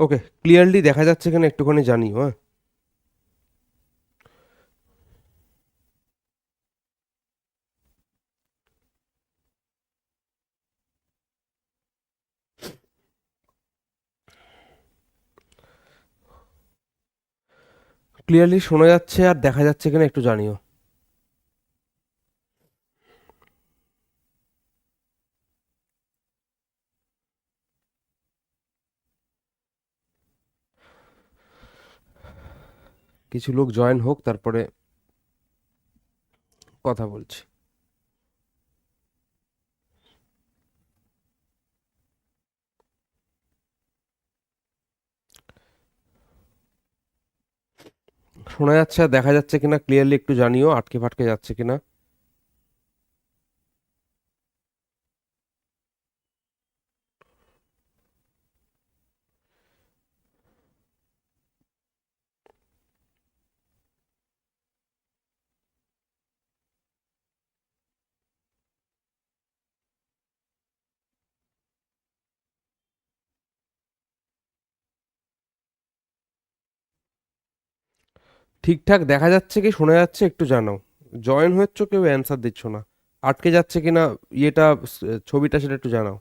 ওকে clearly দেখা যাচ্ছে কিনা একটুখানি জানিও হ্যাঁ। ক্লিয়ারলি শোনা যাচ্ছে আর দেখা যাচ্ছে কিনা একটু জানিও। কিছু লোক জয়েন হোক, তারপরে কথা বলছি। শোনা যাচ্ছে, দেখা যাচ্ছে কিনা ক্লিয়ারলি একটু জানিও, আটকে ফাটকে যাচ্ছে কিনা। ঠিকঠাক দেখা যাচ্ছে কি, শোনা যাচ্ছে একটু জানাও। জয়েন হচ্ছ কেউ? অ্যান্সার দিচ্ছ না। আটকে যাচ্ছে কিনা ইয়েটা, ছবিটা সেটা একটু জানাও।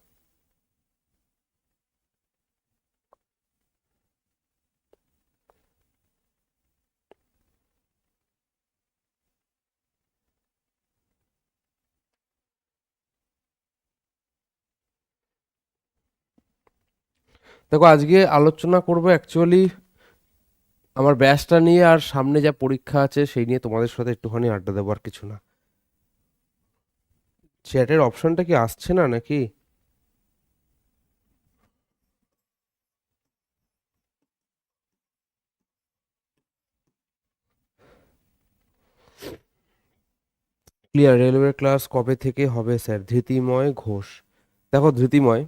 দেখো, আজকে আলোচনা করব অ্যাকচুয়ালি আমার ব্যাচটা নিয়ে আর সামনে যা পরীক্ষা আছে সেই নিয়ে তোমাদের সাথে একটুখানি আড্ডা দেবো আর কিছু না। চ্যাটের অপশনটা কি আসছে না নাকি? ক্লিয়ার রেলওয়ে ক্লাস কবে থেকে হবে স্যার? ধৃতিময় ঘোষ। দেখো, ধৃতিময়,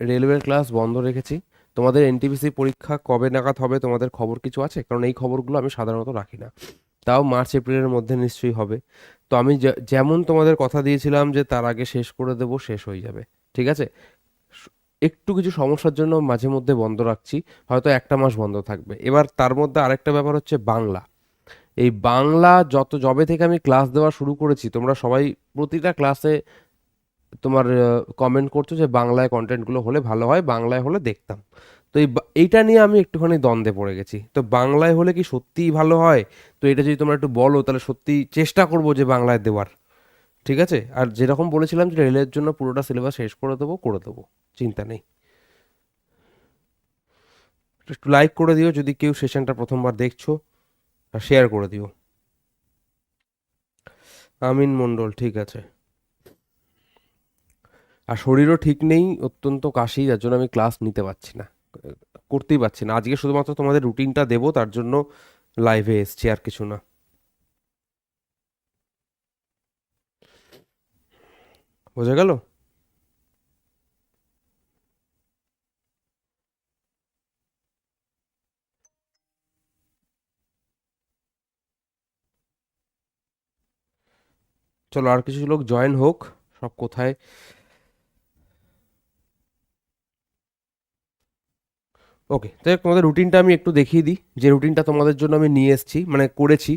রেলওয়ের ক্লাস বন্ধ রেখেছি। তোমাদের এনটিপিসি পরীক্ষা কবে নাগাদ হবে, তোমাদের খবর কিছু আছে? কারণ এই খবরগুলো আমি সাধারণত রাখি না। তাও মার্চ, এপ্রিলের মধ্যে নিশ্চয়ই হবে। তো আমি যেমন তোমাদের কথা দিয়েছিলাম যে তার আগে শেষ করে দেব, শেষ হয়ে যাবে। ঠিক আছে? একটু কিছু সমস্যার জন্য মাঝে মধ্যে বন্ধ রাখছি। হয়তো একটা মাস বন্ধ থাকবে। এবার তার মধ্যে আরেকটা ব্যাপার হচ্ছে বাংলা। এই বাংলা যত, যবে থেকে আমি ক্লাস দেওয়া শুরু করেছি, তোমরা সবাই প্রতিটা ক্লাসে তোমার কমেন্ট করছ যে বাংলায় কন্টেন্টগুলো হলে ভালো হয়, বাংলায় হলে দেখতাম। তো এই এইটা নিয়ে আমি একটুখানি দ্বন্দ্বে পড়ে গেছি। তো বাংলায় হলে কি সত্যিই ভালো হয়? তো এটা যদি তোমরা একটু বলো, তাহলে সত্যি চেষ্টা করব যে বাংলায় দেওয়ার। ঠিক আছে? আর যেরকম বলেছিলাম যে রেলের জন্য পুরোটা সিলেবাস শেষ করে দেবো করে দেবো। চিন্তা নেই। একটু লাইক করে দিও, যদি কেউ সেশনটা প্রথমবার দেখছ, আর শেয়ার করে দিও। আমিন মণ্ডল, ঠিক আছে। আর শরীরও ঠিক নেই, অত্যন্ত কাশি, যার জন্য আমি ক্লাস নিতে পারছি না। করতেই পারছি না। আজকে শুধুমাত্র তোমাদের রুটিনটা দেবো, তার জন্য লাইভে এসছি আর কিছু না। বোঝা গেল? চলো আর কিছু লোক জয়েন হোক, সব কোথায়? ওকে তাই তোমাদের রুটিনটা আমি একটু দেখিয়ে দিই। যে রুটিনটা তোমাদের জন্য আমি নিয়ে এসেছি মানে করেছি।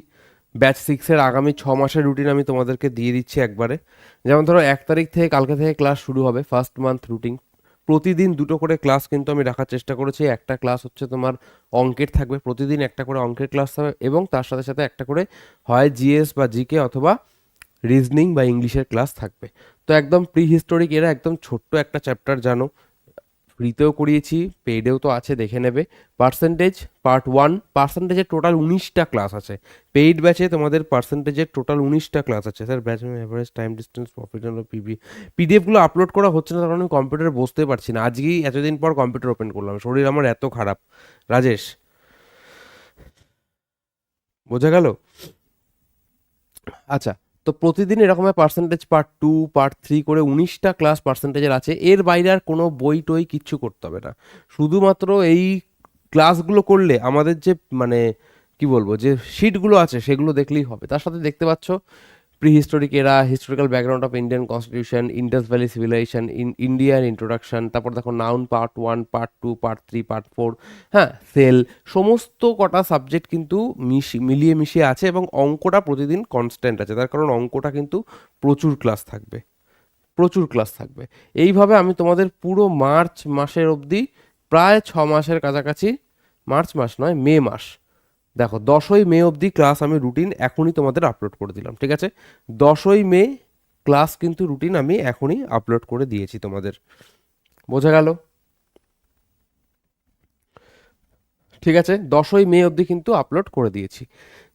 ব্যাচ সিক্সের আগামী ছ মাসের রুটিন আমি তোমাদেরকে দিয়ে দিচ্ছি একবারে। যেমন ধরো, এক তারিখ থেকে কালকে থেকে ক্লাস শুরু হবে ফার্স্ট মান্থ রুটিন প্রতিদিন দুটো করে ক্লাস কিন্তু আমি রাখার চেষ্টা করেছি। একটা ক্লাস হচ্ছে তোমার অঙ্কের থাকবে, প্রতিদিন একটা করে অঙ্কের ক্লাস থাকবে এবং তার সাথে সাথে একটা করে হয় জিএস বা জিকে অথবা রিজনিং বা ইংলিশের ক্লাস থাকবে। তো একদম প্রি হিস্টোরিক এরা একদম ছোট্ট একটা চ্যাপ্টার জানো। ফ্রিতেও করিয়েছি পেইডেও তো আছে, দেখে নেবে। পার্সেন্টেজ পার্ট ওয়ান পার্সেন্টেজের টোটাল উনিশটা ক্লাস আছে। পেইড ব্যাচে তোমাদের পার্সেন্টেজের টোটাল উনিশটা ক্লাস আছে। Sir batch average time distance profit PB পিডিএফগুলো upload করা হচ্ছে না, কারণ আমি কম্পিউটারে বসতে পারছি না। আজকেই এতদিন পর কম্পিউটার ওপেন করলাম। শরীর আমার এত খারাপ। রাজেশ, বোঝা গেল? আচ্ছা তো প্রতিদিন এরকম percentage part two part three করে উনিশটা ক্লাস পার্সেন্টেজের আছে। এর বাইরে আর কোনো বই টই কিচ্ছু করতে হবে না। শুধুমাত্র এই ক্লাসগুলো করলে আমাদের যে মানে কি বলব, যে শিটগুলো আছে সেগুলো দেখলেই হবে। তার সাথে দেখতে পাচ্ছ prehistoric era historical background of Indian constitution Indus valley civilisation in Indian introduction তারপর দেখো noun part one part two part three part four হ্যাঁ সেল সমস্ত কটা সাবজেক্ট কিন্তু মিশি, মিলিয়ে মিশিয়ে আছে এবং অঙ্কটা প্রতিদিন কনস্ট্যান্ট আছে। তার কারণ অঙ্কটা কিন্তু প্রচুর ক্লাস থাকবে, প্রচুর ক্লাস থাকবে। এইভাবে আমি তোমাদের পুরো মার্চ মাসের অবধি, প্রায় ছ মাসের কাছাকাছি, মার্চ মাস নয়, মে মাস দেখো, দশই মে অবধি ক্লাস আমি রুটিন এখনই তোমাদের আপলোড করে দিলাম, ঠিক আছে? দশই মে ক্লাস কিন্তু রুটিন আমি এখনই আপলোড করে দিয়েছি তোমাদের। বোঝা গেল? ঠিক আছে, দশই মে অবধি কিন্তু আপলোড করে দিয়েছি।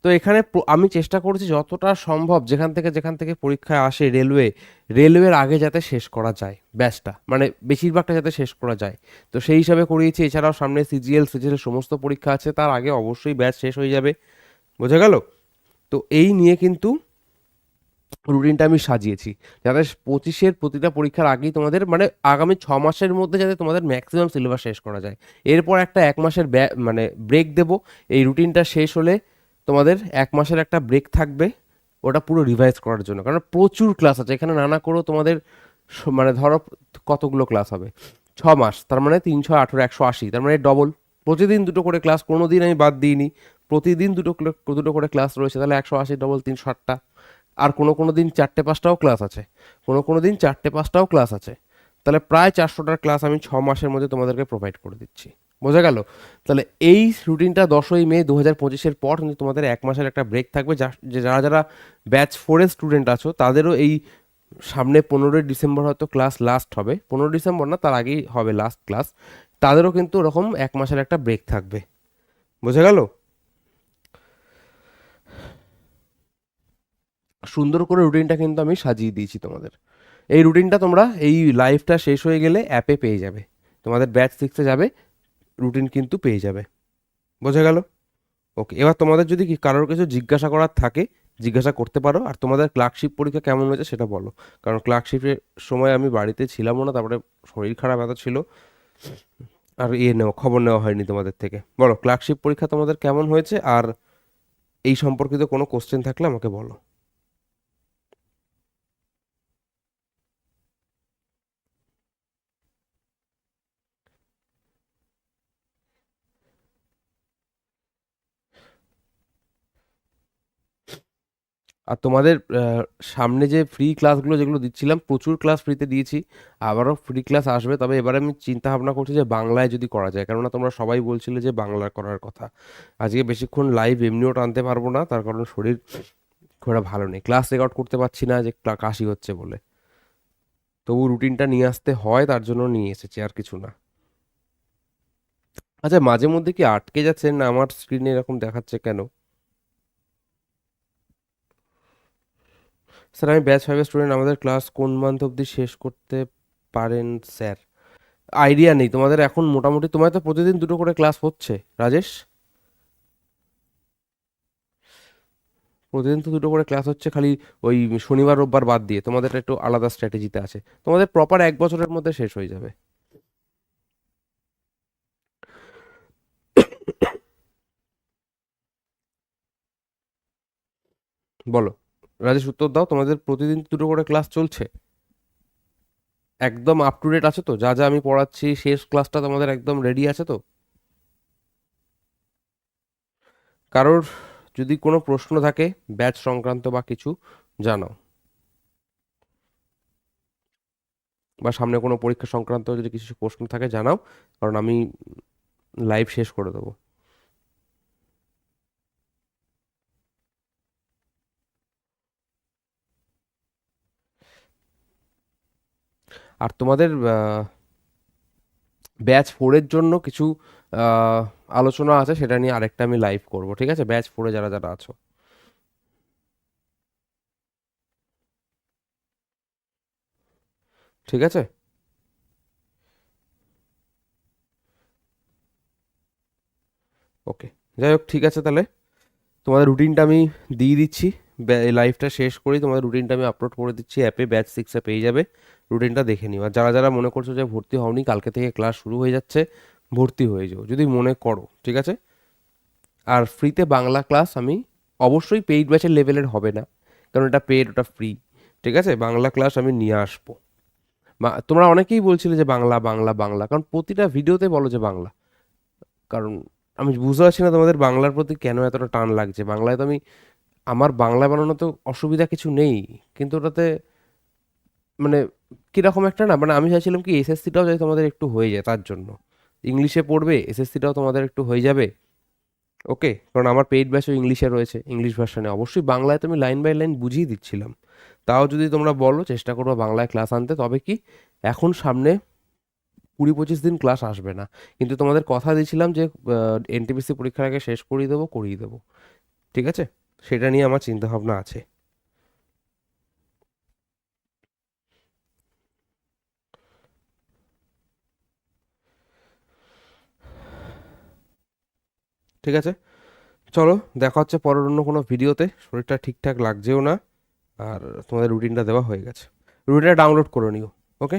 তো এখানে আমি চেষ্টা করেছি যতটা সম্ভব যেখান থেকে যেখান থেকে পরীক্ষায় আসে রেলওয়ে, রেলওয়ের আগে যাতে শেষ করা যায়, ব্যাচটা। মানে বেশিরভাগটা যাতে শেষ করা যায়। তো সেই হিসাবে করিয়েছি। এছাড়াও সামনে সিজিএল সিজিএল সমস্ত পরীক্ষা আছে। তার আগে অবশ্যই ব্যাচ শেষ হয়ে যাবে। বোঝা গেল? তো এই নিয়ে কিন্তু রুটিনটা আমি সাজিয়েছি। যাতে পঁচিশের প্রতিটা পরীক্ষার আগেই তোমাদের মানে আগামী ছ মাসের মধ্যে যাতে তোমাদের ম্যাক্সিমাম সিলেবাস শেষ করা যায়। এরপর একটা এক মাসের মানে ব্রেক দেব। এই রুটিনটা শেষ হলে তোমাদের এক মাসের একটা ব্রেক থাকবে, ওটা পুরো রিভাইজ করার জন্য। কারণ প্রচুর ক্লাস আছে, এখানে নানা করেও তোমাদের মানে ধরো কতগুলো ক্লাস হবে? ছ মাস, তার মানে তিন ছয় আঠেরো, একশো আশি, তার মানে ডবল প্রতিদিন দুটো করে ক্লাস কোনো দিন আমি বাদ দিইনি। প্রতিদিন দুটো দুটো করে ক্লাস রয়েছে, তাহলে একশো আশি ডবল তিন ষাটটা আর কোনো কোনো দিন চারটে পাঁচটাও ক্লাস আছে। কোনো কোনো দিন চারটে পাঁচটাও ক্লাস আছে। তাহলে প্রায় চারশোটার ক্লাস আমি ছ মাসের মধ্যে তোমাদেরকে প্রোভাইড করে দিচ্ছি। বোঝা গেল? তাহলে এই রুটিনটা দশই মে দু হাজার পঁচিশের পর কিন্তু তোমাদের এক মাসের একটা ব্রেক থাকবে যা যারা যারা ব্যাচ ফোরের স্টুডেন্ট আছো, তাদেরও এই সামনে পনেরোই ডিসেম্বর হয়তো ক্লাস লাস্ট হবে। পনেরোই ডিসেম্বর না, তার আগেই হবে লাস্ট ক্লাস তাদেরও কিন্তু ওরকম এক মাসের একটা ব্রেক থাকবে। বোঝা গেল? সুন্দর করে রুটিনটা কিন্তু আমি সাজিয়ে দিয়েছি তোমাদের। এই রুটিনটা তোমরা এই লাইভটা শেষ হয়ে গেলে অ্যাপে পেয়ে যাবে। তোমাদের ব্যাচ সিক্সে যাবে। রুটিন কিন্তু পেয়ে যাবে। বোঝা গেল? ওকে এবার তোমাদের যদি কারোর কিছু জিজ্ঞাসা করার থাকে, জিজ্ঞাসা করতে পারো, আর তোমাদের ক্লার্কশিপ পরীক্ষা কেমন হয়েছে সেটা বলো। কারণ ক্লার্কশিপের সময় আমি বাড়িতে ছিলামও না, তারপরে শরীর খারাপ এত ছিল, আর ইয়ে নেওয়া, খবর নেওয়া হয়নি তোমাদের থেকে। বলো ক্লার্কশিপ পরীক্ষা তোমাদের কেমন হয়েছে? আর এই সম্পর্কিত কোনো কোশ্চেন থাকলে আমাকে বলো। আর তোমাদের সামনে যে ফ্রি ক্লাসগুলো যেগুলো দিচ্ছিলাম, প্রচুর ক্লাস ফ্রিতে দিয়েছি, আবারও ফ্রি ক্লাস আসবে। তবে এবারে আমি চিন্তা ভাবনা করছি যে বাংলায় যদি করা যায়, কেননা তোমরা সবাই বলছিলে যে বাংলা করার কথা। আজকে বেশিক্ষণ লাইভ এমনিও টানতে পারব না, তার কারণ শরীর খুব ভালো নেই। ক্লাস রেকর্ড করতে পারছি না যে কাশি হচ্ছে বলে। তবু রুটিনটা নিয়ে আসতে হয়, তার জন্য নিয়ে এসেছি, আর কিছু না। আচ্ছা মাঝে মধ্যে কি আটকে যাচ্ছে না? আমার স্ক্রিনে এরকম দেখাচ্ছে কেন? স্যার আমি ব্যাচ ফাইভের স্টুডেন্ট আমাদের ক্লাস কোন মান্থ অবধি শেষ করতে পারেন স্যার আইডিয়া নেই, তোমাদের এখন মোটামুটি তোমার তো প্রতিদিন দুটো করে ক্লাস হচ্ছে, রাজেশ? প্রতিদিন তো দুটো করে ক্লাস হচ্ছে, খালি ওই শনিবার, রোববার বাদ দিয়ে, তোমাদের একটু আলাদা স্ট্র্যাটেজিতে আছে। তোমাদের প্রপার এক বছরের মধ্যে শেষ হয়ে যাবে। বলো। রাজেশ, উত্তর দাও, তোমাদের প্রতিদিন দুটো করে ক্লাস চলছে? একদম আপ টু ডেট আছে তো? যা যা আমি পড়াচ্ছি, শেষ ক্লাসটা তোমাদের একদম রেডি আছে তো? কারোর যদি কোনো প্রশ্ন থাকে ব্যাচ সংক্রান্ত বা কিছু, জানাও। বা সামনে কোনো পরীক্ষা সংক্রান্ত যদি কিছু প্রশ্ন থাকে, জানাও। কারণ আমি লাইভ শেষ করে দেবো। আর তোমাদের ব্যাচ ফোরের জন্য কিছু আলোচনা আছে, সেটা নিয়ে আরেকটা আমি লাইভ করব, ঠিক আছে? ব্যাচ ফোরে যারা যারা আছো। ঠিক আছে? ওকে যাই হোক, ঠিক আছে তাহলে। তোমাদের রুটিনটা আমি দিয়ে দিচ্ছি। লাইভটা শেষ করি, তোমাদের রুটিনটা আমি আপলোড করে দিচ্ছি অ্যাপে ব্যাচ সিক্সে পেয়ে যাবে রুটিনটা দেখে নিও। আর যারা যারা মনে করছ যে ভর্তি হওনি, কালকে থেকে ক্লাস শুরু হয়ে যাচ্ছে, ভর্তি হয়ে যাও, যদি মনে করো, ঠিক আছে? আর ফ্রিতে বাংলা ক্লাস আমি অবশ্যই পেইড ব্যাচের লেভেলের হবে না, কারণ এটা পেড ওটা ফ্রি ঠিক আছে? বাংলা ক্লাস আমি নিয়ে আসব। তোমরা অনেকেই বলছিলে যে বাংলা বাংলা বাংলা, কারণ প্রতিটা ভিডিওতে বলো যে বাংলা। কারণ আমি বুঝতে পারছি না তোমাদের বাংলার প্রতি কেন এতটা টান লাগছে। বাংলায় তো আমি আমার বাংলা বানানো তো অসুবিধা কিছু নেই, কিন্তু ওটাতে মানে কীরকম একটা না মানে আমি চাইছিলাম কি এসএসসিটাও যাতে তোমাদের একটু হয়ে যায় তার জন্য। ইংলিশে পড়বে, এসএসসিটাও তোমাদের একটু হয়ে যাবে। ওকে, কারণ আমার পেইড ব্যাচও ইংলিশে রয়েছে, ইংলিশ ভার্সানে। অবশ্যই বাংলায় তো আমি লাইন বাই লাইন বুঝিয়ে দিচ্ছিলাম। তাও যদি তোমরা বলো চেষ্টা করব বাংলায় ক্লাস আনতে, তবে কি এখন সামনে কুড়ি পঁচিশ দিন ক্লাস আসবে না। কিন্তু তোমাদের কথা দিয়েছিলাম যে এনটিপিসি পরীক্ষার আগে শেষ করিয়ে দেবো করিয়ে দেবো। ঠিক আছে? সেটা নিয়ে আমার চিন্তা ভাবনা আছে। ঠিক আছে? চলো, দেখা হচ্ছে পরের অন্য কোনো ভিডিওতে। শরীরটা ঠিকঠাক লাগছেও না, আর তোমাদের রুটিনটা দেওয়া হয়ে গেছে। রুটিনটা ডাউনলোড করে নিও, ওকে?